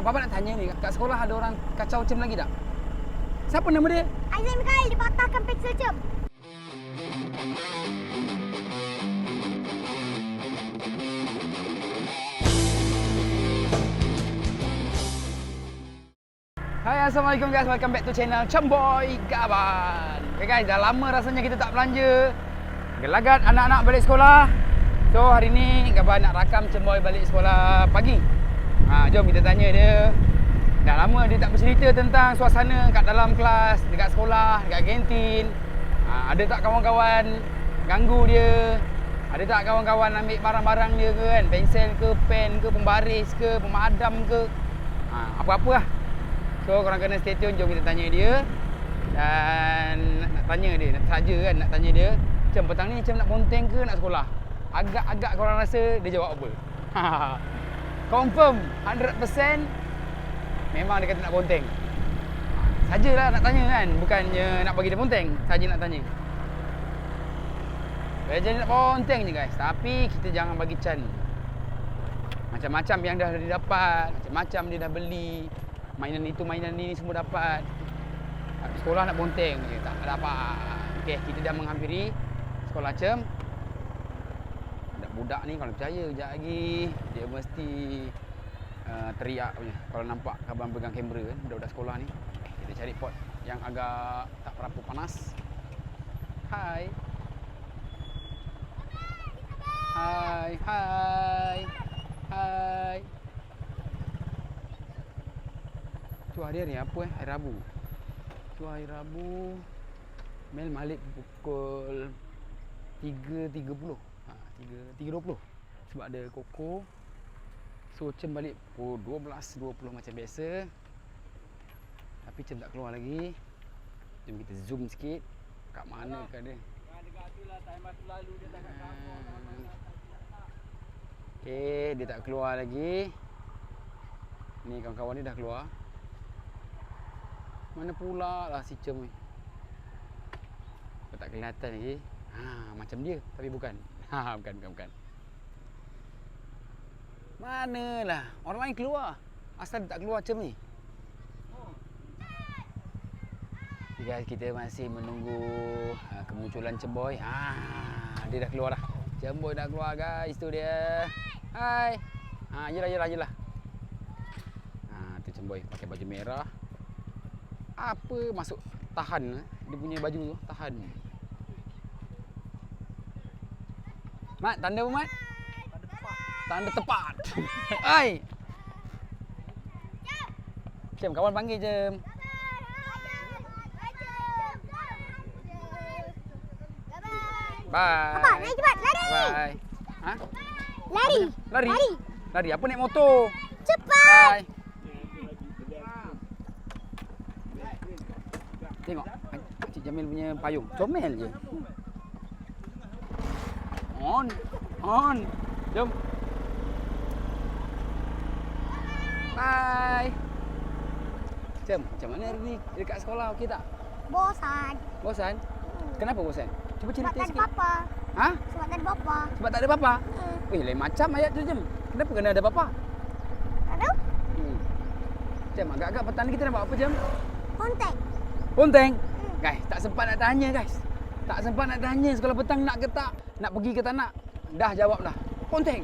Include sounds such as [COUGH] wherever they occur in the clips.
Bapa nak tanya ni, kat sekolah ada orang kacau cem lagi tak? Siapa nama dia? Aizan Mikhail dipatahkan pensel cem. Hai Assalamualaikum guys, welcome back to channel Cemboy Gaban Okay guys, dah lama rasanya kita tak belanja Gelagat anak-anak balik sekolah So hari ni Gaban nak rakam Cemboy balik sekolah pagi ha, Jom kita tanya dia. Dah lama dia tak bercerita tentang suasana kat dalam kelas Dekat sekolah, dekat kantin. Ha, Ada tak kawan-kawan ganggu dia? Ada tak kawan-kawan ambil barang-barang dia ke kan? Pensel ke, pen ke, pembaris ke, pemadam ke? Ha, Apa-apa lah. So korang kena stay tune. Jom kita tanya dia. Dan nak, tanya dia Nak saja kan nak tanya dia. Macam petang ni macam nak ponteng ke nak sekolah? Agak-agak korang rasa dia jawab apa [LAUGHS] Confirm 100% Memang dia kata nak ponteng Sajalah nak tanya kan Bukannya nak bagi dia ponteng Saja nak tanya. Jadi nak ponteng je guys Tapi kita jangan bagi can Macam-macam yang dah dia dapat Macam-macam dia dah beli mainan itu mainan ni semua dapat. Sekolah nak bonteng je tak dapat. Okey kita dah menghampiri sekolah cem budak ni kalau percaya kejap lagi dia mesti uh, teriak punya kalau nampak abang pegang kamera kan budak-budak sekolah ni kita cari pot yang agak tak berapa panas hai hai hai hai Tu hari ni apa eh? Hari Rabu. Tu hari Rabu. Mel balik pukul 3.30. Ha, 3 3.20. Sebab ada koko. So Cem balik pukul 12.20 macam biasa. Tapi Cem tak keluar lagi. Jom kita zoom sikit. Kat mana ke dia? Okay, dia tak keluar lagi. Ni kawan-kawan ni dah keluar. Mana pula lah si Cem ni tak kelihatan lagi ha, Macam dia Tapi bukan ha, Bukan, bukan, bukan Manalah Orang lain keluar Asal tak keluar Cem ni Okay guys, kita masih menunggu ha, kemunculan Cemboy. Ha, dia dah keluar dah. Cemboy dah keluar guys, tu dia. Hai. Ha, yelah, yelah, yelah. Ha, tu Cemboy pakai baju merah apa masuk tahan eh? dia punya baju tu tahan Mat tanda apa Mat tanda tepat ai Jom kawan panggil jom Bye. Apa? Naik cepat, lari. Bye. Ha? Lari. Lari? Lari. Lari apa naik motor? Cepat. Bye. Tengok Cik Jamil punya payung Comel je On On Jom Bye Cem, macam mana hari ni dekat sekolah okey tak? Bosan. Bosan? Kenapa bosan? Cuba Sebab cerita tak ada sikit papa. Ha? Sebab tak ada papa. Sebab tak ada bapa? Hmm. Weh, lain macam ayat tu Jem Kenapa kena ada? Tak tahu? Hmm. Agak-agak petang ni kita nak buat apa Jem? Kontek. Ponteng. Guys, tak sempat nak tanya guys. Tak sempat nak tanya sekolah petang nak ke tak, nak pergi ke tak nak. Dah jawab dah. Ponteng.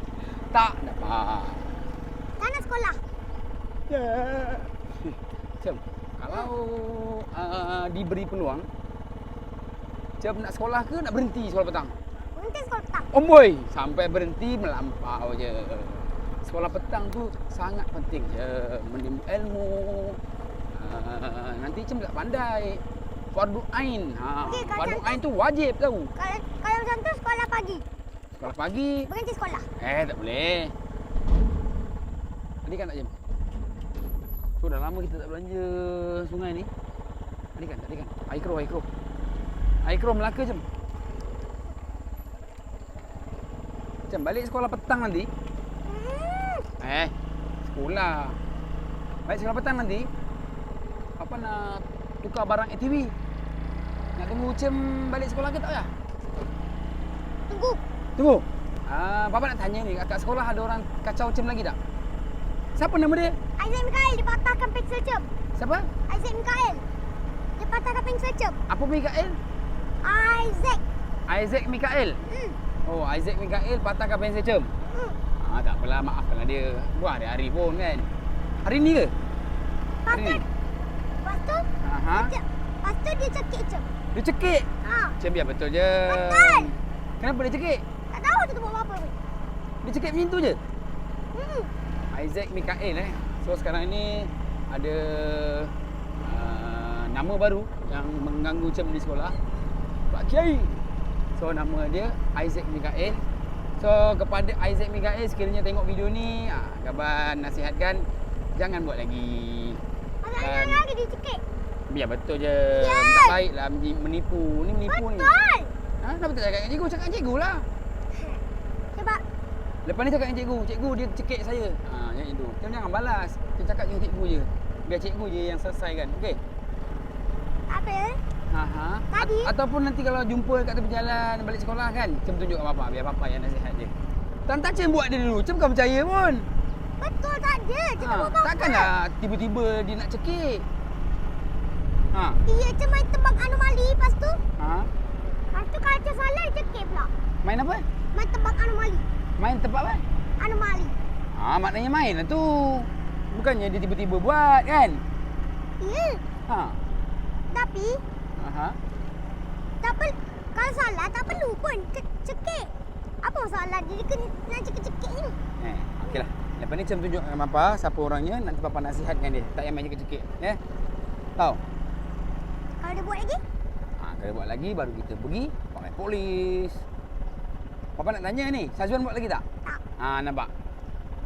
[LAUGHS] tak dapat. Tak nak sekolah. [LAUGHS] Cem, kalau uh, diberi peluang, Cem nak sekolah ke nak berhenti sekolah petang? Kontek sekolah petang. Omboi, sampai berhenti melampau je. Sekolah petang tu sangat penting je. Menimba ilmu. Uh, nanti Cem tak pandai. Fardu Ain. Ha, Okey, kalau Fardu Ain tu wajib tahu. Kalau kalau macam tu sekolah pagi. Sekolah pagi. Berhenti sekolah. Eh, tak boleh. Tadi kan tak Cem? So, dah lama kita tak belanja sungai ni. Tadi kan, tadi kan. Air keruh, air keruh. Air keruh Melaka Cem. Cem, balik sekolah petang nanti. Hmm. Eh, sekolah. Baik sekolah petang nanti. Apa nak tukar barang ATV? Nak tunggu Cem balik sekolah ke tak ya? Tunggu. Tunggu. Ah, Papa nak tanya ni, kat sekolah ada orang kacau Cem lagi tak? Siapa nama dia? Isaac Mikael dia patahkan pensel cem. Siapa? Isaac Mikael. Dia patahkan pensel cem. Apa Mikael? Isaac. Isaac Mikael. Hmm. Oh, Isaac Mikael patahkan pensel cem. Hmm. Ah, tak apalah, maafkanlah dia. Buat hari-hari pun kan. Hari ni ke? Hari. Patah. Lepas tu, Aha. dia, lepas tu dia cekik cem. Dia cekik. Ha. Cem biar betul je. Betul. Kenapa dia cekik? Tak tahu tu tu buat apa pun. Dia cekik macam tu je. Hmm. Isaac Mikael eh. So sekarang ni ada uh, nama baru yang mengganggu Cem di sekolah. Pak Kiai. So nama dia Isaac Mikael. So kepada Isaac Mikael sekiranya tengok video ni, ah, Gaban nasihatkan jangan buat lagi. Masalahnya Kan. lagi dia cekik. Biar betul je. Ya. Tak baiklah meni- menipu. Ni menipu ni. Betul. Ha, kenapa tak cakap dengan cikgu? Cakap dengan cikgu lah. Sebab Lepas ni cakap dengan cikgu. Cikgu dia cekik saya. Ha, macam itu. Kita jangan balas. Kita cakap dengan cikgu je. Biar cikgu je yang selesaikan. Okey? apa? Ha ha. Tadi? A- ataupun nanti kalau jumpa kat tepi jalan balik sekolah kan, Cem tunjuk kat bapak biar bapak yang nasihat dia. Tan tak Cem buat dia dulu. Cem bukan percaya pun. Betul tak ada. Cakap Ha, takkanlah tiba-tiba dia nak cekik. Ha. Iya, cuma main tebak anomali. Lepas tu, Ha. lepas tu kalau dia salah, dia cekik pula. Main apa? Main tebak anomali. Main tempat apa? Anomali. Ha, maknanya main lah tu. Bukannya dia tiba-tiba buat kan? Iya. Ha. Tapi, Aha. tak perlu. Kalau salah, tak perlu pun ce- cekik. Apa masalah dia kena nak cekik-cekik ni? Eh, okeylah. Lepas ni Cem tunjuk dengan Papa siapa orangnya, nanti Papa nasihatkan dia. Tak payah main cekik-cekik. Ya? Tahu? Dia buat lagi, Ha, kalau buat lagi baru kita pergi panggil polis. Papa nak tanya ni, Syazwan buat lagi tak? tak. Ha, nampak?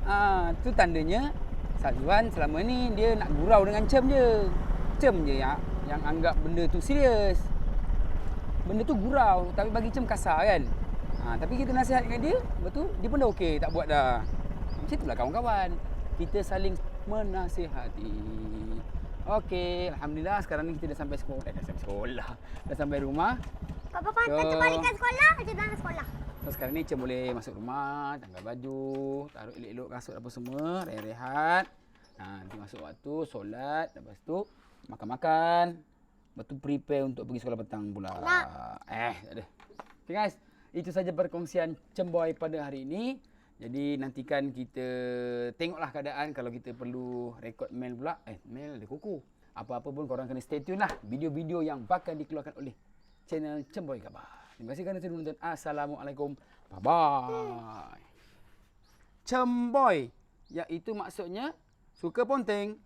Ha, tu tandanya Syazwan selama ni dia nak gurau dengan Cem je. Cem je yang, yang anggap benda tu serius. Benda tu gurau tapi bagi Cem kasar kan. Ha, tapi kita nasihatkan dia, betul? Dia pun dah okey, tak buat dah. Macam itulah kawan-kawan. Kita saling menasihati. Okey, alhamdulillah sekarang ni kita dah sampai sekolah. Eh, dah sampai sekolah. Dah sampai rumah. Papa hantar So- balikan sekolah, dia dalam sekolah. So sekarang ni Cem boleh masuk rumah, tanggal baju, taruh elok-elok kasut apa semua, rehat-rehat. Ha, nanti masuk waktu, solat, lepas tu makan-makan. Lepas tu prepare untuk pergi sekolah petang pula. Nak. Eh, tak ada. Okay guys, itu saja perkongsian Cemboy pada hari ini. Jadi nantikan kita tengoklah keadaan kalau kita perlu rekod mail pula. Eh, mail ada kuku. Apa-apa pun korang kena stay tune lah. Video-video yang bakal dikeluarkan oleh channel Cemboy Kabar. Terima kasih kerana sudah menonton. Assalamualaikum. Bye-bye. Cemboy. Iaitu maksudnya suka ponteng.